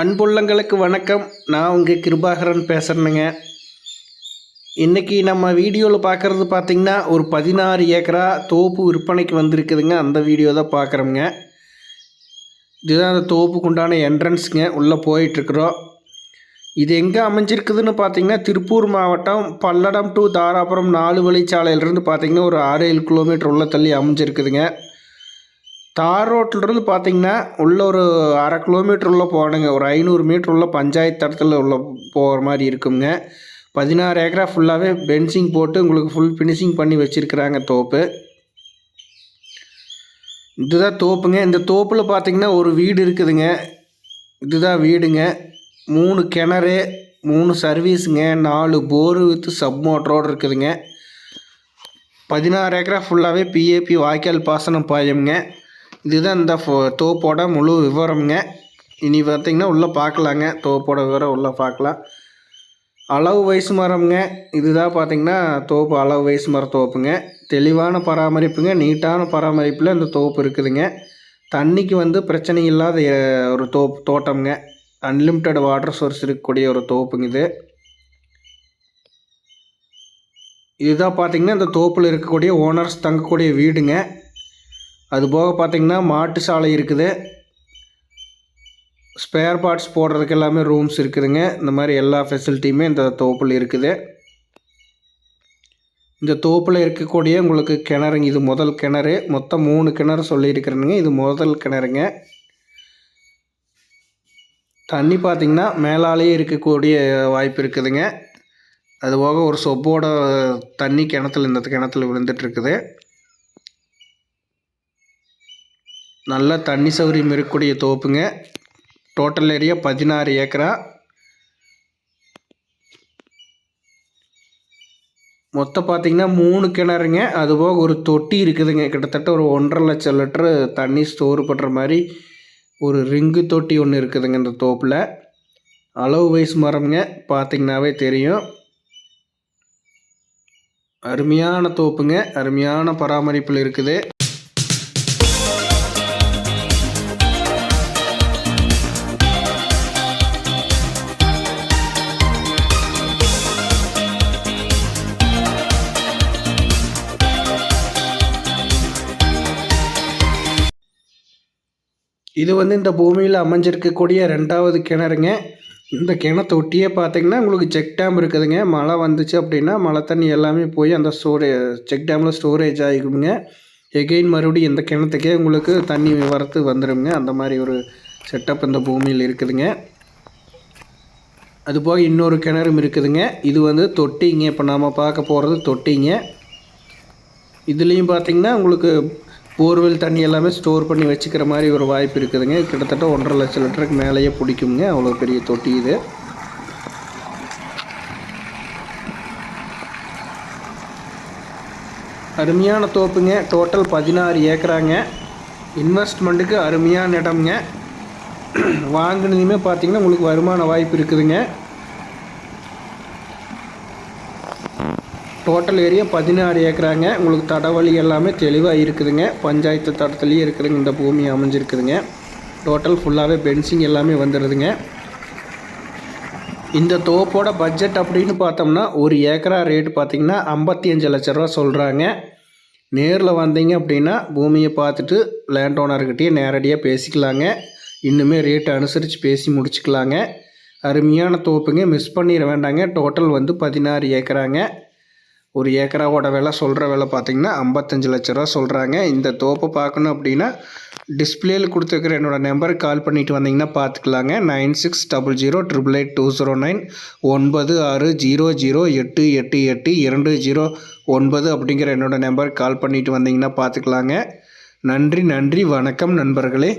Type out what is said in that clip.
அன்புள்ளங்களுக்கு வணக்கம். நான் உங்கள் கிருபாகரன் பேசுகிறேனுங்க இன்றைக்கி நம்ம வீடியோவில் பார்க்குறது பார்த்திங்கன்னா ஒரு பதினாறு ஏக்கரா தோப்பு விற்பனைக்கு வந்திருக்குதுங்க. அந்த வீடியோ தான் பார்க்குறோங்க இதுதான் அந்த தோப்புக்கு உண்டான என்ட்ரன்ஸுங்க உள்ளே போயிட்டுருக்குறோம். இது எங்கே அமைஞ்சிருக்குதுன்னு பார்த்தீங்கன்னா திருப்பூர் மாவட்டம் பல்லடம் டு தாராபுரம் நாலு வழிச்சாலையிலேருந்து பார்த்தீங்கன்னா ஒரு ஆறு ஏழு கிலோமீட்டர் உள்ள தள்ளி அமைஞ்சிருக்குதுங்க. தார் ரோட்டிலிருந்து பார்த்தீங்கன்னா உள்ள ஒரு அரை கிலோமீட்டர் உள்ள போகணுங்க. ஒரு ஐநூறு மீட்டர் உள்ள பஞ்சாயத்து இடத்துல உள்ள போகிற மாதிரி இருக்குங்க. பதினாறு ஏக்கரா ஃபுல்லாகவே பென்சிங் போட்டு உங்களுக்கு ஃபுல் ஃபினிஷிங் பண்ணி வச்சுருக்குறாங்க தோப்பு. இதுதான் தோப்புங்க. இந்த தோப்பில் பார்த்தீங்கன்னா ஒரு வீடு இருக்குதுங்க. இதுதான் வீடுங்க. மூணு கிணறு மூணு சர்வீஸுங்க நாலு போரு வித் சப் மோட்டரோடு இருக்குதுங்க. பதினாறு ஏக்கரா ஃபுல்லாகவே பிஏபி வாய்க்கால் பாசனம் பாயம்ங்க. இதுதான் இந்த ஃபோ- தோப்போட முழு விவரம்ங்க. இனி பார்த்தீங்கன்னா உள்ளே பார்க்கலாங்க தோப்போட விவரம் உள்ளே பார்க்கலாம் அளவு வயசு மரம்ங்க. இதுதான் பார்த்தீங்கன்னா தோப்பு அளவு வயசு மர தோப்புங்க. தெளிவான பராமரிப்புங்க. நீட்டான பராமரிப்பில் இந்த தோப்பு இருக்குதுங்க. தண்ணிக்கு வந்து பிரச்சனை இல்லாத ஒரு தோப்பு தோட்டம்ங்க. அன்லிமிட்டெட் வாட்டர் சோர்ஸ் இருக்கக்கூடிய ஒரு தோப்புங்க இது. இதுதான் பார்த்தீங்கன்னா இந்த தோப்பில் இருக்கக்கூடிய ஓனர்ஸ் தங்கக்கூடிய வீடுங்க. அது போக பார்த்தீங்கன்னா மாட்டு சாலை இருக்குது. ஸ்பேர் பார்ட்ஸ் போடுறதுக்கு எல்லாமே ரூம்ஸ் இருக்குதுங்க. இந்த மாதிரி எல்லா ஃபெசிலிட்டியுமே இந்த தோப்பில் இருக்குது. இந்த தோப்பில் இருக்கக்கூடிய உங்களுக்கு கிணறுங்க. இது முதல் கிணறு. மொத்தம் மூணு கிணறு சொல்லியிருக்கிறேனுங்க. இது முதல் கிணறுங்க. தண்ணி பார்த்திங்கன்னா மேலாலேயே இருக்கக்கூடிய வாய்ப்பு இருக்குதுங்க. அது போக ஒரு சொப்போட தண்ணி கிணத்துல இந்த கிணத்துல விழுந்துட்டுருக்குது இருக்குது நல்ல தண்ணி சௌகரியம் இருக்கக்கூடிய தோப்புங்க. டோட்டல் ஏரியா பதினாறு ஏக்கரா. மொத்தம் பார்த்தீங்கன்னா மூணு கிணறுங்க. அதுபோக ஒரு தொட்டி இருக்குதுங்க. கிட்டத்தட்ட ஒரு ஒன்றரை லட்சம் லிட்டரு தண்ணி ஸ்டோர் பண்ணுற மாதிரி ஒரு ரிங்கு தொட்டி ஒன்று இருக்குதுங்க இந்த தோப்பில். அளவு வைஸ் மரம்ங்க. பார்த்திங்கனாவே தெரியும். அருமையான தோப்புங்க. அருமையான பராமரிப்பில் இருக்குது. இது வந்து இந்த பூமியில் அமைஞ்சிருக்கக்கூடிய ரெண்டாவது கிணறுங்க. இந்த கிணத்தை ஒட்டியே பார்த்தீங்கன்னா உங்களுக்கு செக் டேம் இருக்குதுங்க. மழை வந்துச்சு அப்படின்னா மழை தண்ணி எல்லாமே போய் அந்த ஸ்டோரே செக் டேமில் ஸ்டோரேஜ் ஆகிக்குங்க எகெயின் மறுபடியும் இந்த கிணத்துக்கே உங்களுக்கு தண்ணி வரத்து வந்துடுங்க அந்த மாதிரி ஒரு செட்டப் இந்த பூமியில் இருக்குதுங்க. அதுபோக இன்னொரு கிணறும் இருக்குதுங்க. இது வந்து தொட்டிங்க. இப்போ நாம் பார்க்க போகிறது தொட்டிங்க. இதுலேயும் பார்த்தீங்கன்னா உங்களுக்கு போர்வெல் தண்ணி எல்லாமே ஸ்டோர் பண்ணி வச்சுக்கிற மாதிரி ஒரு வாய்ப்பு இருக்குதுங்க. கிட்டத்தட்ட ஒன்றரை லட்சம் லிட்டருக்கு மேலேயே பிடிக்குங்க. அவ்வளோ பெரிய தொட்டி இது. அருமையான தோப்புங்க. டோட்டல் பதினாறு ஏக்கராங்க. இன்வெஸ்ட்மெண்ட்டுக்கு அருமையான இடம்ங்க. வாங்கினதுமே பார்த்தீங்கன்னா உங்களுக்கு வருமான வாய்ப்பு இருக்குதுங்க. டோட்டல் ஏரியா பதினாறு ஏக்கராங்க. உங்களுக்கு தடவழி எல்லாமே தெளிவாக இருக்குதுங்க. பஞ்சாயத்து தடத்துலேயே இருக்குதுங்க. இந்த பூமி அமைஞ்சிருக்குதுங்க. டோட்டல் ஃபுல்லாகவே பென்சிங் எல்லாமே வந்துடுதுங்க இந்த தோப்போட பட்ஜெட் அப்படின்னு பார்த்தோம்னா ஒரு ஏக்கரா ரேட் பார்த்திங்கன்னா ஐம்பத்தி அஞ்சு லட்ச ரூபா சொல்கிறாங்க நேரில் வந்தீங்க அப்படின்னா பூமியை பார்த்துட்டு லேண்ட் ஓனர்கிட்டயே நேரடியாக பேசிக்கலாங்க. இன்னுமே ரேட்டு அனுசரித்து பேசி முடிச்சுக்கலாங்க. அருமையான தோப்புங்க. மிஸ் பண்ணிட வேண்டாங்க. டோட்டல் வந்து பதினாறு ஏக்கராங்க. ஒரு ஏக்கராவோட விலை சொல்கிற விலை பார்த்தீங்கன்னா ஐம்பத்தஞ்சு லட்ச ரூபா சொல்கிறாங்க இந்த தோப்பை பார்க்கணும் அப்படின்னா டிஸ்பிளேயில் கொடுத்துருக்குற என்னோடய நம்பருக்கு கால் பண்ணிட்டு வந்தீங்கன்னா பார்த்துக்கலாங்க. Nine six double zero triple eight two zero nine ஒன்பது ஆறு ஜீரோ ஜீரோ எட்டு எட்டு எட்டு இரண்டு ஜீரோ ஒன்பது அப்படிங்கிற என்னோடய நம்பருக்கு கால் பண்ணிட்டு வந்தீங்கன்னா பார்த்துக்கலாங்க. நன்றி நன்றி. வணக்கம் நண்பர்களே.